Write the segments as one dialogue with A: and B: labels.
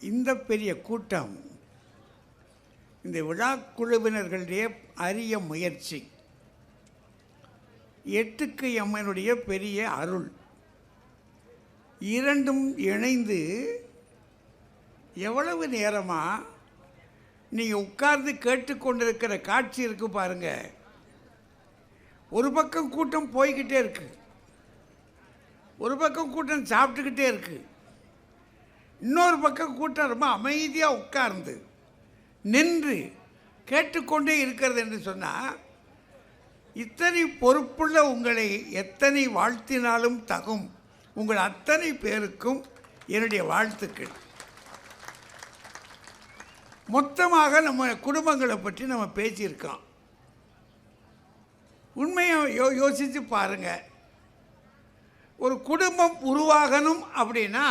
A: இந்த பெரிய கூட்டம் இந்த விழா குழுவினர்களுடைய அரிய முயற்சி. எட்டுக்கு அம்மனுடைய பெரிய அருள். இரண்டும் இணைந்து எவ்வளவு நேரமாக நீங்கள் உட்கார்ந்து கேட்டுக்கொண்டிருக்கிற காட்சி இருக்கு பாருங்க. ஒரு பக்கம் கூட்டம் போய்கிட்டே இருக்கு. ஒரு பக்கம் கூட்டம் சாப்பிட்டுக்கிட்டே இருக்குது இன்னொரு பக்கம் கூட்டம் ரொம்ப அமைதியாக உட்கார்ந்து நின்று கேட்டுக்கொண்டே இருக்கிறது என்று சொன்னால் இத்தனை பொறுப்புள்ள உங்களை எத்தனை வாழ்த்தினாலும் தகும். உங்கள் அத்தனை பேருக்கும் என்னுடைய வாழ்த்துக்கள். மொத்தமாக நம்ம குடும்பங்களை பற்றி நம்ம பேசியிருக்கோம். உண்மையை யோ யோசித்து பாருங்கள் ஒரு குடும்பம் உருவாகணும் அப்படின்னா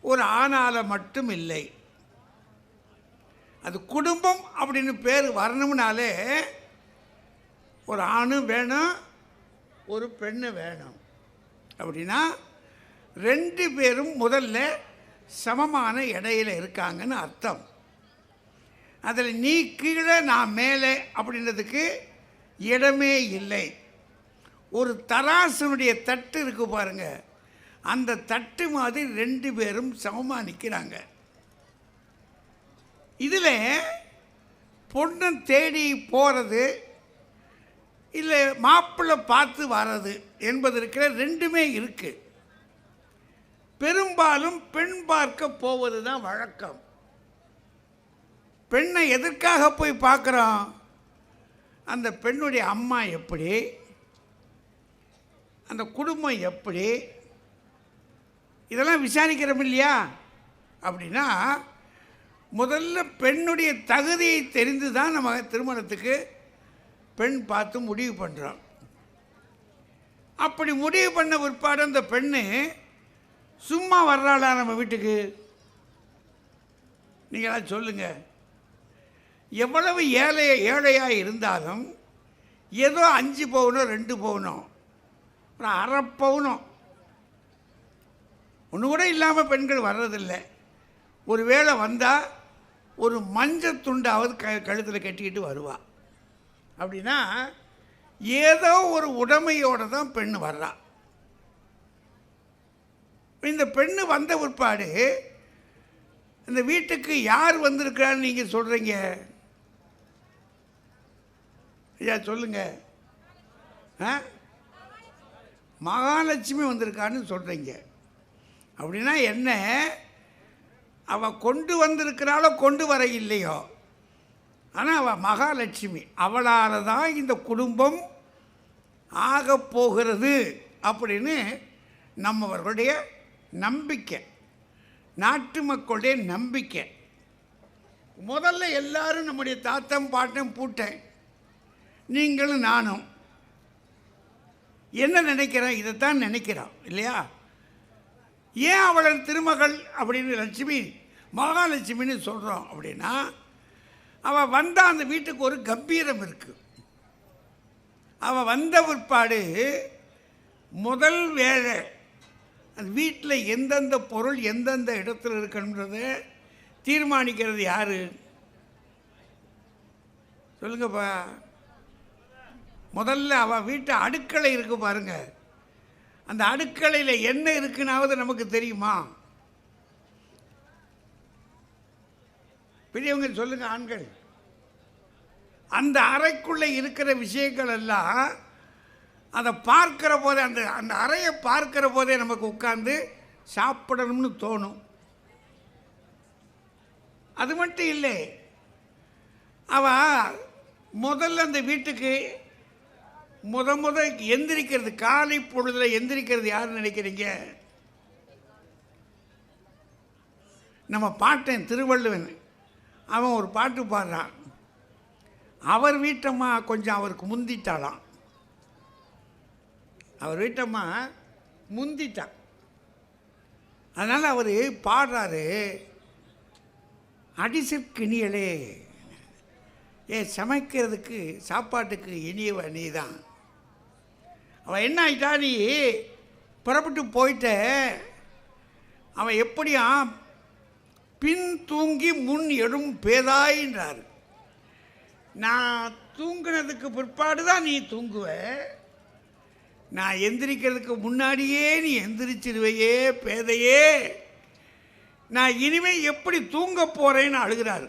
A: ஒரு ஆணால் மட்டும் இல்லை. அது குடும்பம் அப்படின்னு பேர் வரணும்னாலே ஒரு ஆணும் வேணும் ஒரு பெண்ணு வேணும். அப்படின்னா ரெண்டு பேரும் முதல்ல சமமான இடையில் இருக்காங்கன்னு அர்த்தம். அதில் நீ கீழே நான் மேலே அப்படின்றதுக்கு இடமே இல்லை. ஒரு தராசனுடைய தட்டு இருக்கு பாருங்கள் அந்த தட்டு மாதிரி ரெண்டு பேரும் சமமாக நிற்கிறாங்க இதில் பொண்ணை தேடி போகிறது இல்லை மாப்பிள்ளை பார்த்து வர்றது என்பதற்கிற ரெண்டுமே இருக்குது பெரும்பாலும் பெண் பார்க்க போவது தான் வழக்கம். பெண்ணை எதற்காக போய் பார்க்குறோம் அந்த பெண்ணுடைய அம்மா எப்படி? அந்த குடும்பம் எப்படி? இதெல்லாம் விசாரிக்கிறோம் இல்லையா? அப்படின்னா முதல்ல பெண்ணுடைய தகுதியை தெரிந்து தான் நம்ம திருமணத்துக்கு பெண் பார்த்து முடிவு பண்ணுறோம் அப்படி முடிவு பண்ண பிற்பாடு அந்த பெண்ணு சும்மா வர்றாளா நம்ம வீட்டுக்கு? நீங்களாம் சொல்லுங்கள் எவ்வளவு ஏழை ஏழையாக இருந்தாலும் ஏதோ அஞ்சு பவுனோ ரெண்டு பவுனோ அப்புறம் அரை பவுனோ ஒன்று கூட இல்லாமல் பெண்கள் வர்றதில்லை. ஒரு வேளை வந்தால் ஒரு மஞ்சள் துண்டாவது க கழுத்தில் கட்டிக்கிட்டு வருவா. அப்படின்னா ஏதோ ஒரு உடமையோடு தான் பெண் வர்றா. இந்த பெண்ணு வந்த பிற்பாடு இந்த வீட்டுக்கு யார் வந்திருக்கிறான்னு நீங்கள் சொல்கிறீங்க ஐயா சொல்லுங்க. ஆ? மகாலட்சுமி வந்திருக்கான்னு சொல்கிறீங்க அப்படின்னா என்ன? அவள் கொண்டு வந்திருக்கிறாளோ கொண்டு வர இல்லையோ ஆனால் அவள் மகாலட்சுமி. அவளால் தான் இந்த குடும்பம் ஆகப்போகிறது அப்படின்னு நம்மவர்களுடைய நம்பிக்கை. நாட்டு மக்களுடைய நம்பிக்கை. முதல்ல எல்லாரும் நம்முடைய தாத்தம் பாட்டம் பூட்டேன். நீங்களும் நானும். என்ன நினைக்கிறேன் இதைத்தான் நினைக்கிறோம் இல்லையா? ஏன் அவளை திருமகள் அப்படின்னு லட்சுமி மகாலட்சுமின்னு சொல்கிறோம் அப்படின்னா அவள் வந்தால் அந்த வீட்டுக்கு ஒரு கம்பீரம் இருக்குது அவள் வந்த பிற்பாடு முதல் வேலை அந்த வீட்டில் எந்தெந்த பொருள் எந்தெந்த இடத்துல இருக்கணுன்றத தீர்மானிக்கிறது யார்? சொல்லுங்கப்பா. முதல்ல அவள் வீட்டு அடுக்களை இருக்குது பாருங்கள் அந்த அடுக்கலையில் என்ன இருக்குனாவது நமக்கு தெரியுமா? பெரியவங்க சொல்லுங்க ஆண்கள். அந்த அறைக்குள்ளே இருக்கிற விஷயங்கள் எல்லாம் அதை பார்க்கிற போதே அந்த அந்த அறையை பார்க்கிற போதே நமக்கு உட்கார்ந்து சாப்பிடணும்னு தோணும். அது மட்டும் இல்லை அவ முதல்ல அந்த வீட்டுக்கு முத முத எந்திரிக்கிறது காலை பொழுதில் எந்திரிக்கிறது யாருன்னு நினைக்கிறீங்க? நம்ம பாட்டேன் திருவள்ளுவன் அவன் ஒரு பாட்டு பாடுறான். அவர் வீட்டம்மா கொஞ்சம் அவருக்கு முந்திட்டாளாம். அவர் வீட்டம்மா முந்திட்டான். அதனால் அவர் பாடுறாரு அடிசிற்கினியலே ஏ சமைக்கிறதுக்கு சாப்பாட்டுக்கு இனியவ நீ தான் அவன் என்ன ஆயிட்டா நீ புறப்பட்டு போயிட்ட. அவன் எப்படியா பின் தூங்கி முன் எழும் பேதாயின்றார் நான் தூங்குனதுக்கு பிற்பாடு தான் நீ தூங்குவ. நான் எந்திரிக்கிறதுக்கு முன்னாடியே நீ எந்திரிச்சிருவையே பேதையே. நான் இனிமேல் எப்படி தூங்க போகிறேன்னு அழுகிறாரு.